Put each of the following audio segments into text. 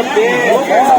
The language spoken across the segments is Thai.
बनती है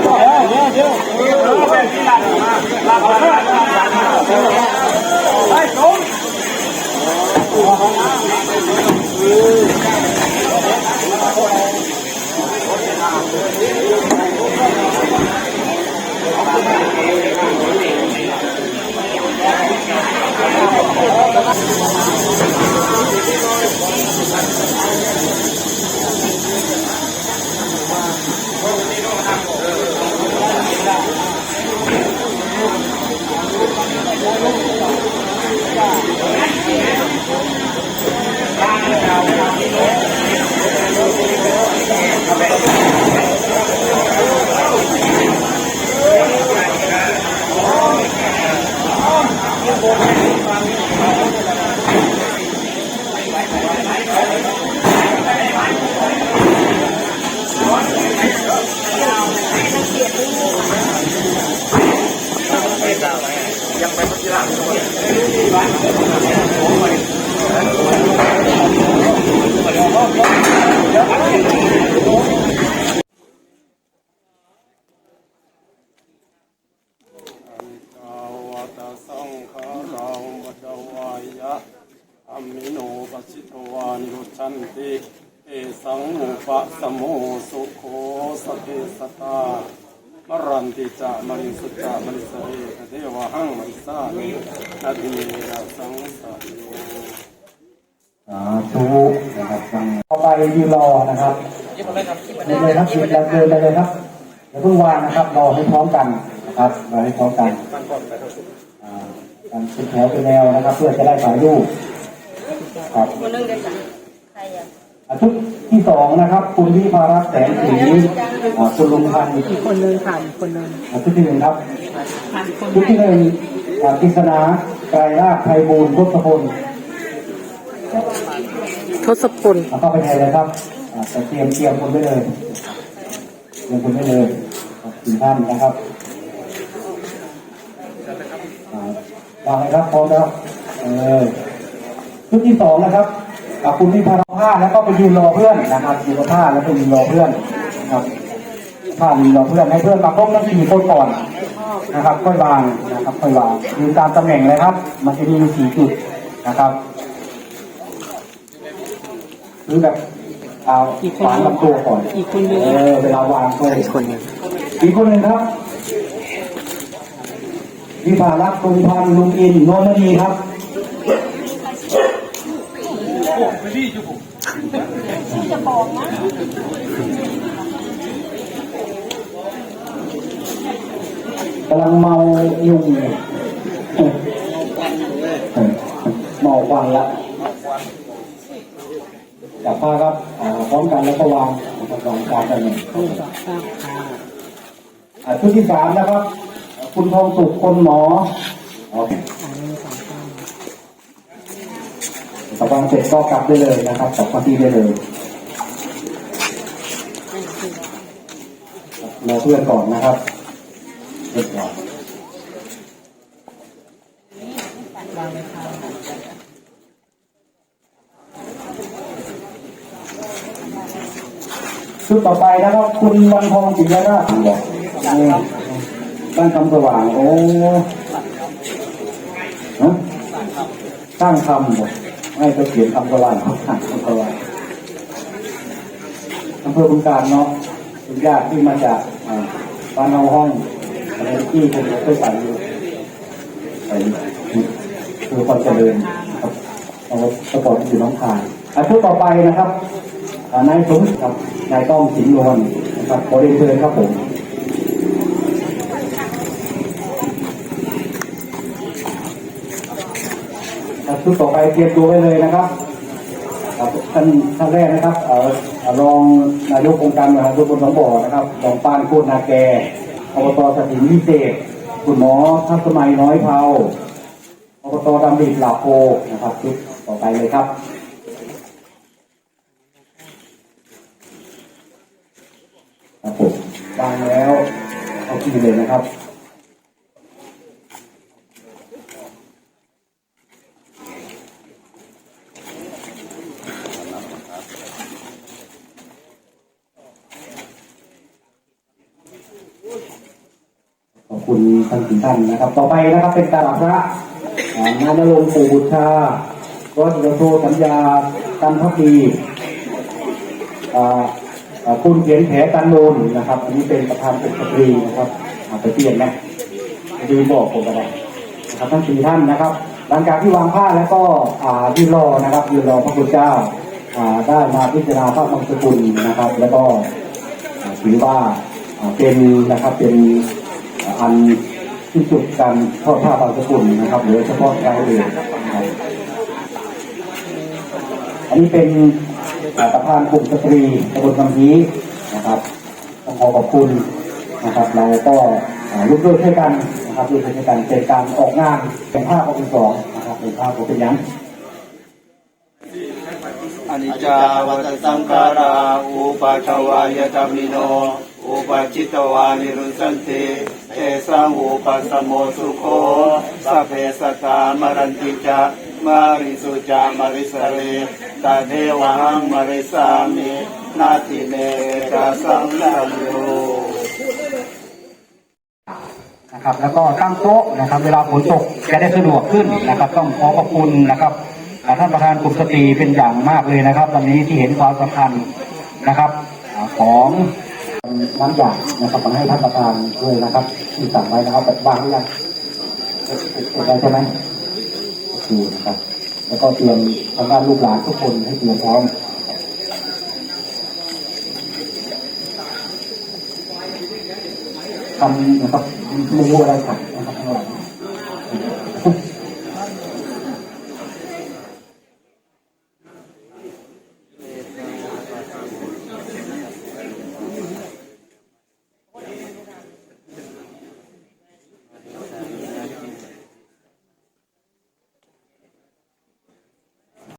ตาสังขารังวัดวายะอามิโนปัสสิตวานิรุชันติเอสังมุปะสมโมสุโคสเทสตามรันติจามริสุจามริสเรเทวะหังมริสานินาทีระสังสายโยสาธุนะครับต่อไปยืนรอนะครับเดินเลยครับเดินเลยครับเดินเลยครับอย่าเพิ่งวางนะครับรอให้พร้อมกันนะครับรอให้พร้อมกันอ่าการ เป็นแถวเป็นแนวนะครับ เพื่อจะได้ถ่ายรูปครับคนนึงเดียวกันใครอะอาชุดที่สองนะครับ คุณวิภารัตน์แสงสีอ่าคุณลุงพันธ์อีกคนนึงผ่านอีกคนนึงอาชุดที่หนึ่งครับผ่านอีกคนชุดที่หนึ่งอ่ากฤษณาไกรราชไพบูลย์ทศพลทศพลเอาเข้าไปในเลยครับอ่าแต่เตรียมเตรียมคนไว้เลยเตรียมคนไว้เลยครับถึงท่านนะครับอ่าวางเลยครับพร้อมแล้วเออชุดที่สองนะครับอ่าคุณวิภาราผ้าแล้วก็ไปยืนรอเพื่อนนะครับยืนรอผ้าแล้วก็ยืนรอเพื่อนนะครับผ้ายืนรอเพื่อนให้เพื่อนมาครบทั้งสี่คนก่อนนะครับ ค่อยวางนะครับ ค่อยวางยืนตามตำแหน่งเลยครับ มันจะมีสี่จุดนะครับหรือแบบเอาวางลำตัวก่อนอีกคนนึงเออเวลาวางตัวอีกคนนึงอีกคนหนึ่งครับ วิภารักษ์ตรงพันธ์ลุงอินโนนนีครับกำลังเมายุ่งเมาควันละจับผ้าครับพร้อมกันแล้วก็วางรับวางกางกันหนึ่งชุดที่สามนะครับ คุณทองสุขคนหมอโอเคอ่าหนึ่งสองสามตะวันเสร็จก็กลับได้เลยนะครับกลับมาที่ได้เลยรอเพื่อนก่อนนะครับเรียบร้อยวางเลยค่ะชุดต่อไปนะครับ คุณวันทองจิยนาถ บอกนี่ตั้งคำสว่าง โอ้ฮะตั้งคำบอกไม่ก็เขียนคำสว่างเขาตั้งคำสว่างอำเภอบึงการเนาะเป็นญาติที่มาจากบ้านเอาห้องอะไรที่ผมเคยไปอยู่ไปคือความเจริญครับเอาสปอร์ตอยู่น้องคายอะชุดต่อไปนะครับนายสมกับนายต้องสิงห์นวลนะครับขอเรียนเชิญครับผม ชุดต่อไปเตรียมตัวไว้เลยนะครับท่านท่านแรกนะครับเออรองนายกองค์การบริหารส่วนตำบลหนองบ่อนะครับรองปานโคตรนาแกอบตสถินวิเศษคุณหมอทัศสมัยน้อยเผาอบตดำริหลาโพนะครับชุดต่อไปเลยครับครับผมวางแล้วเอาที่เลยนะครับ คุณท่านทุกท่านนะครับ ต่อไปนะครับเป็นการพระอ่างานลงค์ปู่บุตรชาร้อยตำรวจโทสัญญาตันพักดีคุณเขียนแผลตันโนนนะครับอันนี้เป็นประธานปกสตรีนะครับไปเปลี่ยนนะดูบอกผมก็ได้นะครับทั้งสี่ท่านนะครับ หลังจากที่วางผ้าแล้วก็อ่ายืนรอนะครับยืนรอพระคุณเจ้าได้มาพิจารณาพระมังสกุลนะครับ แล้วก็ถือว่าเป็นนะครับเป็น อันที่สุดการทอดผ้าบางสกุลนะครับหรือเฉพาะเราเองอันนี้เป็นประธานกลุ่มสตรีตำบลบางทีนะครับต้องขอขอบคุณนะครับ เราก็ร่วมด้วยช่วยกันนะครับร่วมด้วยช่วยกันเป็นการออกงานเป็นภาพของเป็นสองนะครับเป็นภาพของเป็นยังอนิจจาวัตสังขาราอุปาชวายธรรมิโนอุปาจิตวานิรุสันติเอ สังอุปสมโมสุโคสัพเพสตามรันติจามาริสุจามาริสเรตาเทวังมาริสามินาทิเนกาสังลาโยนะครับแล้วก็ตั้งโต๊ะนะครับ เวลาฝนตกจะได้สะดวกขึ้นนะครับ ต้องขอขอบคุณนะครับท่านประธานกลุ่มสตรีเป็นอย่างมากเลยนะครับ วันนี้ที่เห็นความสำคัญนะครับ ของ น้ำยานะครับมาให้ท่านประธานด้วยนะครับ ที่สั่งไว้นะครับแบบวางหรือยังเป็นไรใช่ไหมโอนะครับ แล้วก็เตรียมทางด้านลูกหลานทุกคนให้เตรียมพร้อมทำนะครับไม่รู้อะไรขัดนะครับ